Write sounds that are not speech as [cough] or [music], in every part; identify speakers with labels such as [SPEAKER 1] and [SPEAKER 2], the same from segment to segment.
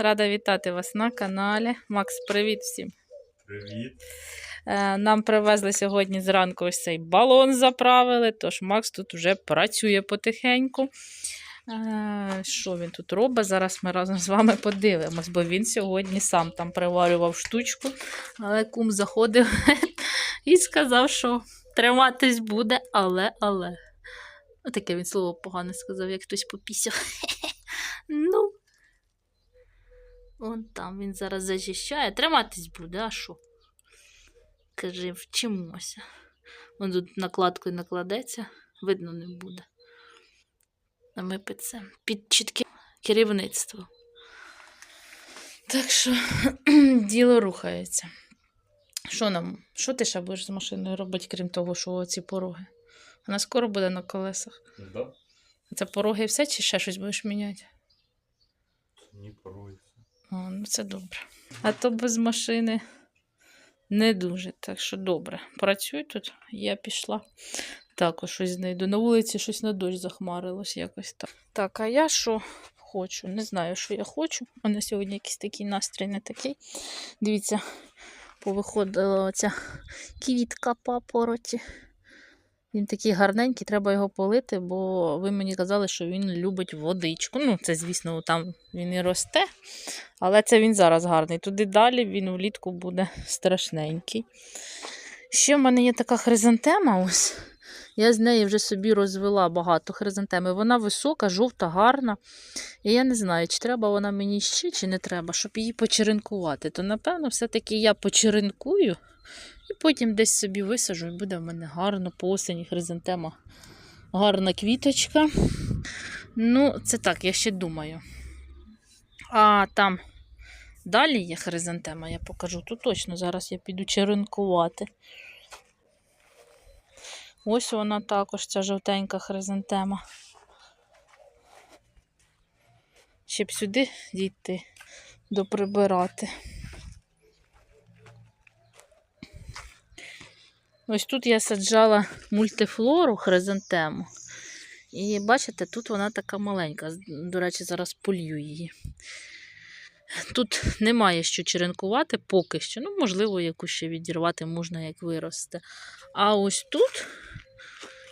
[SPEAKER 1] рада вітати вас на каналі. Макс, привіт всім.
[SPEAKER 2] Привіт.
[SPEAKER 1] Е, Нам привезли сьогодні зранку ось цей балон заправили, тож Макс тут вже працює потихеньку. Е, Що він тут робить? Зараз ми разом з вами подивимось, бо він сьогодні сам там приварював штучку, але кум заходив [laughs] і сказав, що триматись буде, але, але. Отаке він слово погане сказав, як хтось попісяв. [laughs] Ну. Вон там він зараз зачищає. Триматись буде, а що? Каже, вчимося. Вон тут накладкою накладеться, видно не буде. А ми під це під чітке керівництво. Так що [clears throat] діло рухається. Що нам? Що ти ще будеш з машиною робити, крім того, що ці пороги? Вона скоро буде на колесах.
[SPEAKER 2] Да?
[SPEAKER 1] Це пороги і все, чи ще щось будеш міняти? О, ну це добре. А то без машини не дуже. Так що добре. Працюй тут, я пішла. Також щось знайду. На вулиці щось на дощ захмарилось якось так. Так, а я що хочу? Не знаю, що я хочу. У мене сьогодні якийсь такий настрій не такий. Дивіться, повиходила оця квітка папороті. Він такий гарненький, треба його полити, бо ви мені казали, що він любить водичку. Ну, це, звісно, там він і росте, але це він зараз гарний. Туди далі він влітку буде страшненький. Ще в мене є така хризантема. ось. Я з неї вже собі розвела багато хризантеми. Вона висока, жовта, гарна. І я не знаю, чи треба вона мені ще, чи не треба, щоб її почеренкувати. То, напевно, все-таки я почеренкую. І потім десь собі висажу, і буде в мене гарно по осені хризантема. Гарна квіточка. Ну, це так, я ще думаю. А там далі є хризантема, я покажу. Тут точно зараз я піду черенкувати. Ось вона також, ця жовтенька хризантема. Ще б сюди дійти, доприбирати. Ось тут я саджала мультифлору хризантему. І бачите, тут вона така маленька. До речі, зараз полью її. Тут немає що черенкувати поки що. Ну, можливо, яку ще відірвати можна, як виросте. А ось тут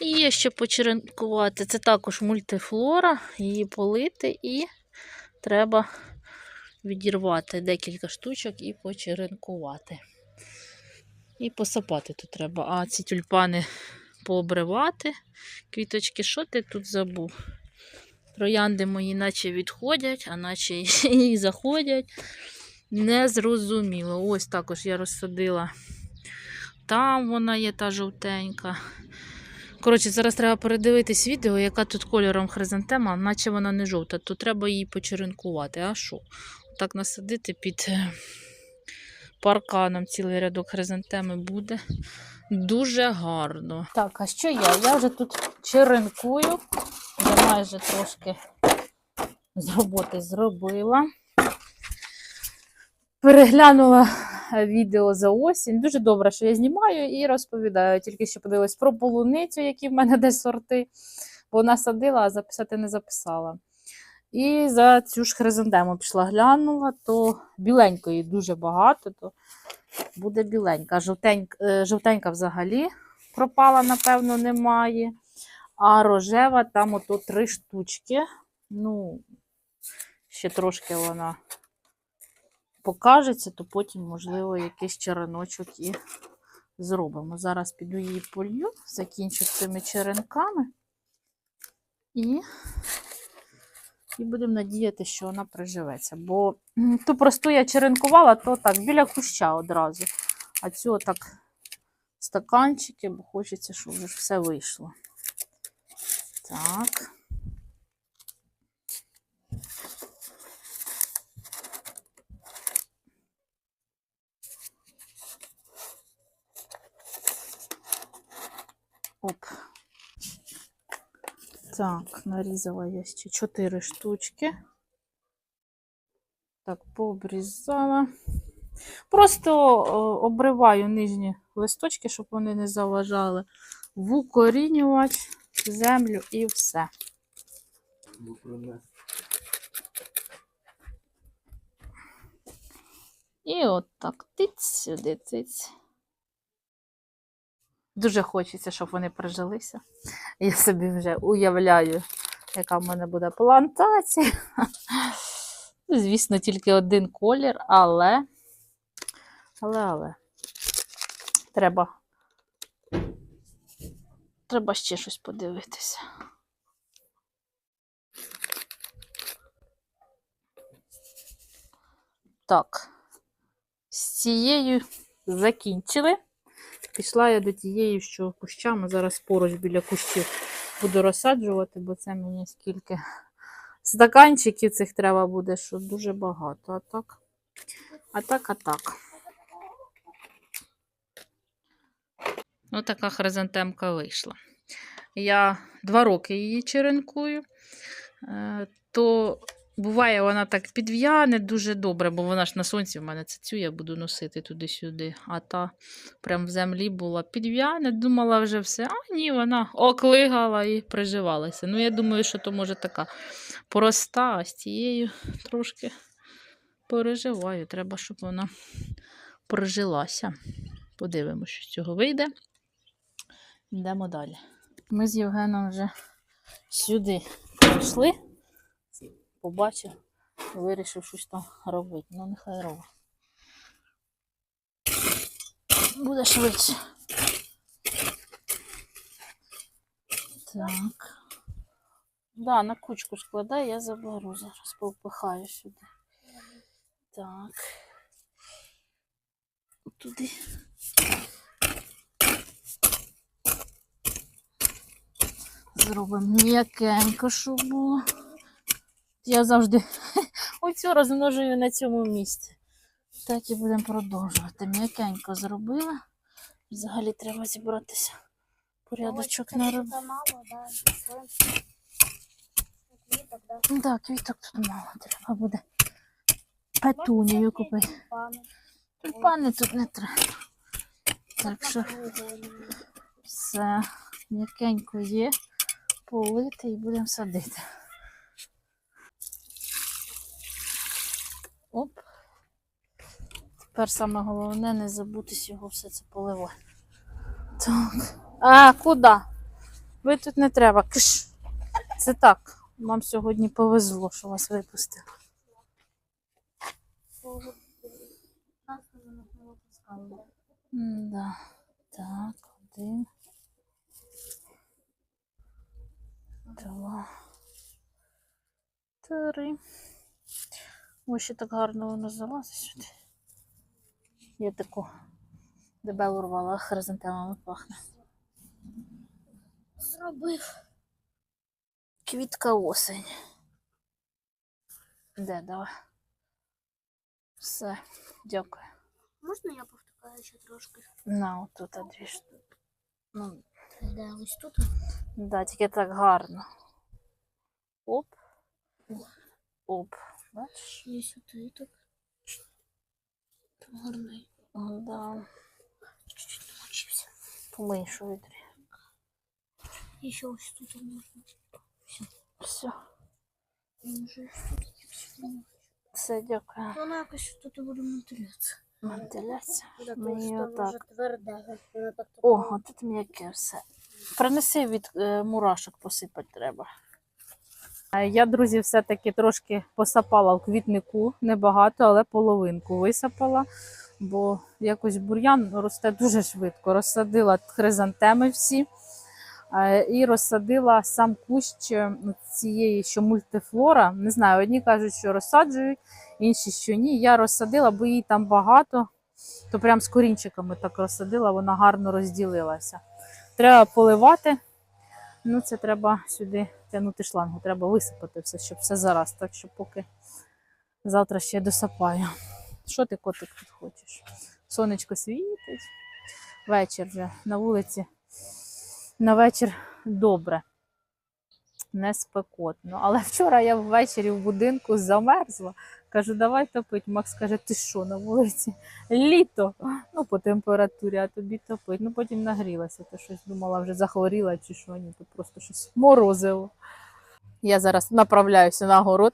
[SPEAKER 1] є ще почеренкувати. Це також мультифлора, її полити і треба відірвати декілька штучок і почеренкувати. І посапати тут треба. А ці тюльпани пообривати. Квіточки, що ти тут забув? Троянди мої наче відходять, а наче [laughs] і заходять. Незрозуміло. Ось також я розсадила. Там вона є та жовтенька. Коротше, зараз треба передивитись відео, яка тут кольором хризантема, наче вона не жовта, то треба її почеренкувати. А що? Так насадити під е, парканом цілий рядок хризантеми буде дуже гарно. Так, а що я? Я вже тут черенкую, вже майже трошки з роботи зробила. Переглянула відео за осінь. Дуже добре, що я знімаю і розповідаю. Тільки що подивилась про полуницю, які в мене десь сорти. Бо вона садила, а записати не записала. І за цю ж хризантему пішла глянула, то біленької дуже багато, то буде біленька. Жовтенька, е, жовтенька взагалі пропала, напевно, немає. А рожева там ото три штучки. Ну, ще трошки вона покажеться, то потім, можливо, якийсь череночок і зробимо. Зараз піду її полью, закінчу цими черенками. І і будемо надіяти, що вона приживеться. Бо ту просту я черенкувала, то так, біля куща одразу. А цю так стаканчики, бо хочеться, щоб вже все вийшло. Так. Оп. Так, нарізала я ще 4 штучки. Так, пообрізала. Просто обриваю нижні листочки, щоб вони не заважали. Вукорінювач, землю і все. І от так, тиць сюди, тиць. Дуже хочеться, щоб вони прижилися. Я собі вже уявляю, яка в мене буде плантація. [laughs] Звісно, тільки один колір, але. Але, але. Треба. Треба ще щось подивитися. Так. З цією закінчили. Пішла я до тієї, що кущами зараз поруч біля кущів буду розсаджувати, бо це мені скільки стаканчиків цих треба буде, що дуже багато. А так, а так, а так. Ось така хризантемка вийшла. Я два роки її черенкую, Е, то буває, вона так підв'яне дуже добре, бо вона ж на сонці в мене цю я буду носити туди-сюди. А та прям в землі була підв'яне, думала вже все. А ні, вона оклигала і приживалася. Ну, я думаю, що то може така проста, а з тією трошки переживаю. Треба, щоб вона прожилася. Подивимося, що з цього вийде. Йдемо далі. Ми з Євгеном вже сюди прийшли. Побачив, вирішив щось там робити. Ну, нехай робить. Буде швидше. Так. Да, на кучку складай, я заберу зараз, повпихаю сюди. Так. Туди. Зробимо м'якенько, щоб було. Я завжди [laughs] оцю розмножую на цьому місці. Так і будемо продовжувати. М'якенько зробила. Взагалі треба зібратися. Порядочок.
[SPEAKER 3] Квіток, да.
[SPEAKER 1] Так, квіток тут мало. Треба буде петунію купити.
[SPEAKER 3] Пане.
[SPEAKER 1] Тюльпани тут не треба. Так що все м'якенько є. Полити і будемо садити. Оп. Тепер саме головне не забутись його все це поливати. Так. А, куди? Ви тут не треба. Киш. Це так. Вам сьогодні повезло, що вас випустили. Да. Так, один. Два. Три. Ось ще так гарно воно залазить сюди. Я таку дебелу рвала, хризантемами пахне.
[SPEAKER 3] Зробив.
[SPEAKER 1] Квітка осень. Де, давай. Все, дякую.
[SPEAKER 3] Можна я повтикаю ще трошки?
[SPEAKER 1] На, отут а дві штуки. Ну,
[SPEAKER 3] Де ось тут?
[SPEAKER 1] да, тільки так гарно. Оп. Оп. Бачиш?
[SPEAKER 3] І сюди так. Там гарний.
[SPEAKER 1] Да.
[SPEAKER 3] Чуть-чуть намочився.
[SPEAKER 1] Помий, що відрі.
[SPEAKER 3] І ще ось тут можна.
[SPEAKER 1] Все.
[SPEAKER 3] Він вже ось тут якийсь.
[SPEAKER 1] Все, дякую.
[SPEAKER 3] Воно якось тут буде мотилятися.
[SPEAKER 1] Вентиляція.
[SPEAKER 3] Так,
[SPEAKER 1] Мені отак.
[SPEAKER 3] тверде.
[SPEAKER 1] О, от тут м'яке все. Принеси від е, мурашок посипати треба. Я, друзі, все-таки трошки посапала в квітнику, небагато, але половинку висапала, бо якось бур'ян росте дуже швидко. Розсадила хризантеми всі е, і розсадила сам кущ е, цієї, що мультифлора. Не знаю, одні кажуть, що розсаджують, інші, що ні. Я розсадила, бо її там багато, то прям з корінчиками так розсадила, вона гарно розділилася. Треба поливати. Ну, це треба сюди тягнути шлангу, треба висипати все, щоб все зараз. Так що поки завтра ще досапаю. Що ти, котик, тут хочеш? Сонечко світить. Вечір вже на вулиці. На вечір добре. Не спекотно. Але вчора я ввечері в будинку замерзла. Кажу, давай топить. Макс каже, ти що на вулиці? Літо. Ну, по температурі, а тобі топить. Ну, потім нагрілася, то щось думала, вже захворіла чи що, ні, то просто щось морозило. Я зараз направляюся на город,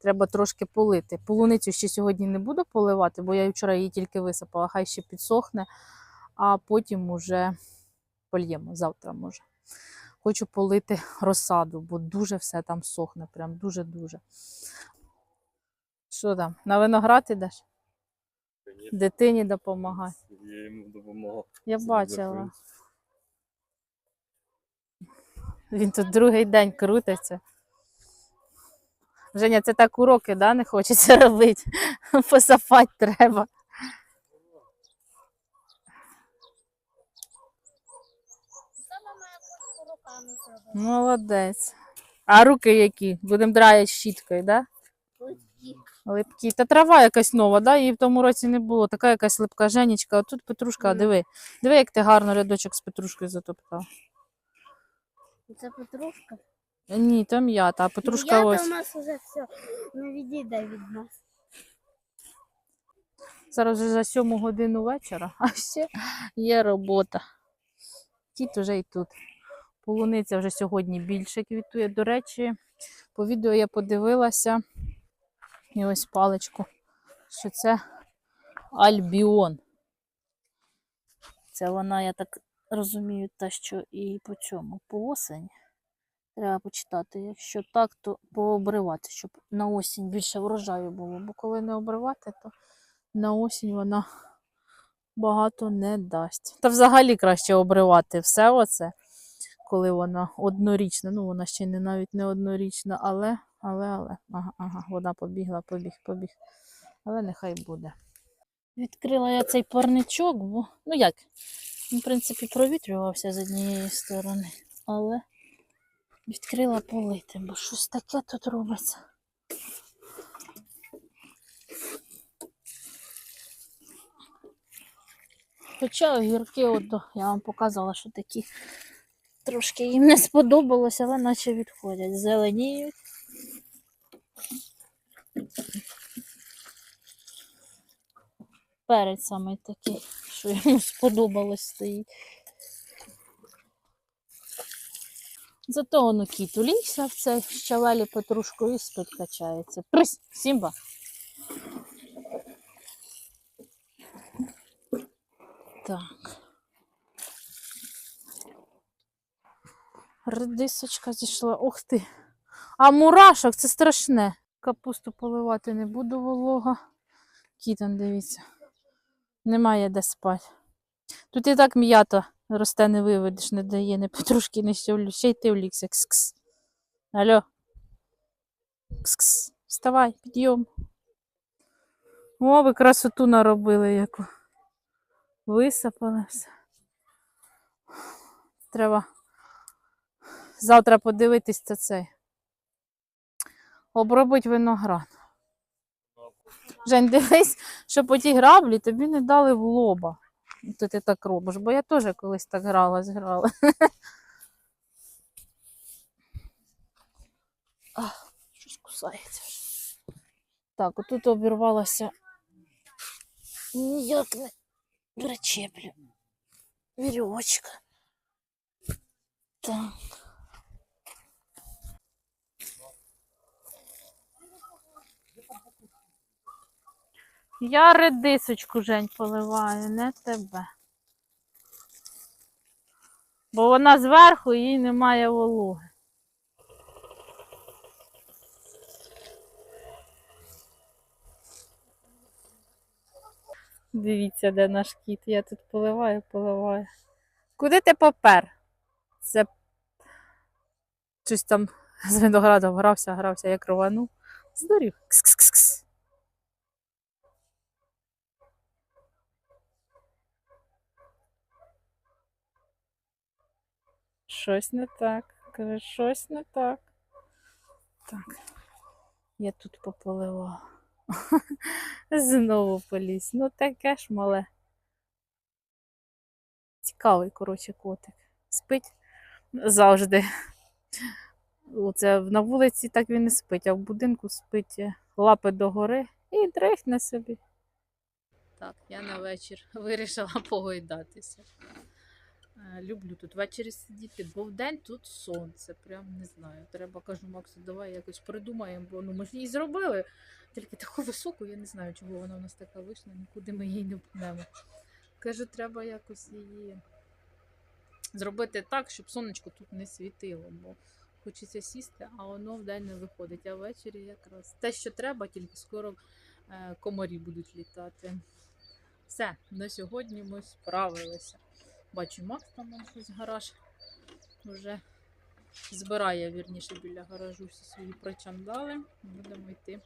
[SPEAKER 1] Треба трошки полити. Полуницю ще сьогодні не буду поливати, бо я вчора її тільки висипала, хай ще підсохне, а потім уже польємо завтра може. Хочу полити розсаду, бо дуже все там сохне, прям дуже-дуже. Що там, на виноград ідеш? Дитині допомагай.
[SPEAKER 2] Я йому допомагав.
[SPEAKER 1] Я бачила. Він тут другий день крутиться. Женя, це так уроки, да, не хочеться [laughs] робити. Посапати треба.
[SPEAKER 3] Саме моя кошка руками зробила.
[SPEAKER 1] Молодець. А руки які? Будемо драяти щіткою, да?
[SPEAKER 3] Липкі.
[SPEAKER 1] Липкі. Та трава якась нова, да? Її в тому році не було. Така якась липка Женечка. А тут петрушка, диви. Диви, як ти гарно рядочок з петрушкою затоптав.
[SPEAKER 3] Це петрушка.
[SPEAKER 1] Ні, то м'ята, а петрушка
[SPEAKER 3] Я
[SPEAKER 1] ось.
[SPEAKER 3] у нас уже все. Не відійде від нас.
[SPEAKER 1] Зараз вже за сьому годину вечора, [laughs] а ще є робота. Кіт уже і тут. Полуниця вже сьогодні більше квітує. До речі, по відео я подивилася і ось паличку, що це альбіон. Це вона, я так розумію, та, що і по цьому, по осені. Треба почитати. Якщо так, то пообривати, щоб на осінь більше врожаю було. Бо коли не обривати, то на осінь вона багато не дасть. Та взагалі краще обривати все оце, коли вона однорічна. Ну, вона ще не навіть не однорічна, але, але, але. Ага, ага, вода побігла, побіг, побіг. Але нехай буде. Відкрила я цей парничок, бо, ну як, він, в принципі, провітрювався з однієї сторони, але відкрила полити, бо щось таке тут робиться. Хоча огірки, от, я вам показала, що такі трошки їм не сподобалось, але наче відходять. Зеленіють. Перець саме такий, що йому сподобалось стоїть. Зато воно кіт улігся в цей щавелі петрушку і спить качається. Прись, Сімба. Так. Редисочка зійшла. Ух ти. А мурашок це страшне. Капусту поливати не буду волога. Кітон, дивіться. Немає де спати. Тут і так м'ята росте, не виведеш, не дає, не петрушки, не щавлю. Ще й ти влікся. Кс-кс. Алло. Кс-кс. Вставай, підйом. О, ви красоту наробили яку. Висипали все. Треба завтра подивитись це цей. Обробить виноград. Жень, дивись, що по тій граблі тобі не дали в лоба. То ти так робиш, бо я теж колись так грала. [laughs] А, щось кусається. Так, отут обірвалася. Ніяк не причеплю. Вірьовочка. Так. Я редисочку, Жень, поливаю, не тебе. Бо вона зверху їй немає вологи. Дивіться, де наш кіт. Я тут поливаю, поливаю. Куди ти попер? Це щось там з виноградом грався, грався, як рванув. Здурів. Кс-кс-кс. Щось не так. Каже, щось не так. Так. Я тут пополивала. [laughs] Знову поліз. Ну таке ж мале. Цікавий, коротше, котик. Спить завжди. Оце на вулиці так він не спить, а в будинку спить е, лапи догори і дрихне собі. Так, я на вечір [laughs] вирішила погойдатися. Е, Люблю тут ввечері сидіти, бо вдень тут сонце. Прям не знаю. Треба кажу, Максу, давай якось придумаємо, бо ну ми ж її зробили. Тільки таку високу, я не знаю, чого вона у нас така вийшла, нікуди ми її не пнемо. Кажу, треба якось її зробити так, щоб сонечко тут не світило, бо хочеться сісти, а воно вдень не виходить. А ввечері якраз те, що треба, тільки скоро е, комарі будуть літати. Все, на сьогодні ми справилися. Бачу, Макс там щось гараж вже збирає, вірніше, біля гаражу всі свої причандали. Будемо йти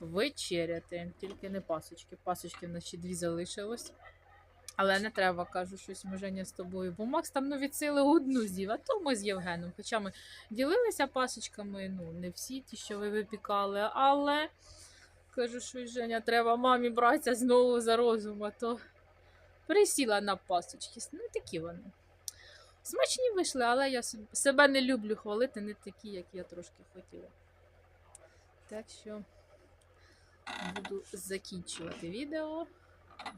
[SPEAKER 1] вечеряти. Тільки не пасочки. Пасочки в нас ще дві залишилось. Але не треба, кажу, щось ми з тобою. Бо Макс там ну, від сили одну з'їв, а то ми з Євгеном. Хоча ми ділилися пасочками, ну, не всі ті, що ви випікали, але кажу, що Женя, треба мамі братися знову за розум, а то присіла на пасочки. Ну, такі вони. Смачні вийшли, але я себе не люблю хвалити, не такі, як я трошки хотіла. Так що буду закінчувати відео.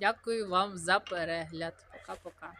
[SPEAKER 1] Дякую вам за перегляд. Пока-пока.